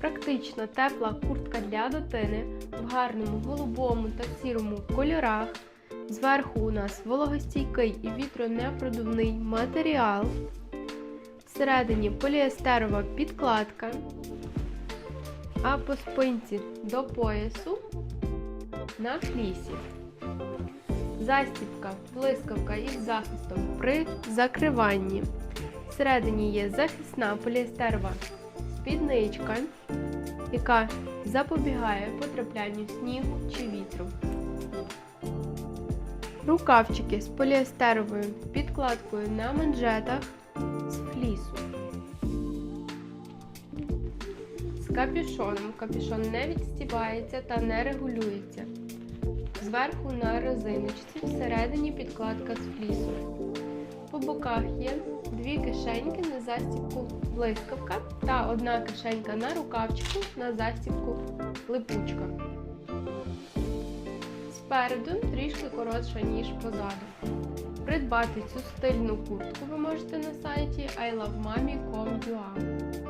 Практично тепла куртка для дитини в гарному голубому та сірому кольорах. Зверху у нас вологостійкий і вітронепродувний матеріал. Всередині поліестерова підкладка, а по спинці до поясу на флісі. Застібка, блискавка із захистом при закриванні. Всередині є захисна поліестерова спідничка, яка запобігає потраплянню снігу чи вітру. Рукавчики з поліестеровою підкладкою на манжетах з флісу. З капюшоном. Капюшон не відстібається та не регулюється. Зверху на резиночці, всередині підкладка з флісу. По боках є дві кишеньки на застібку блискавка та одна кишенька на рукавчику на застібку липучка. Спереду трішки коротша, ніж позаду. Придбати цю стильну куртку ви можете на сайті ilovemami.com.ua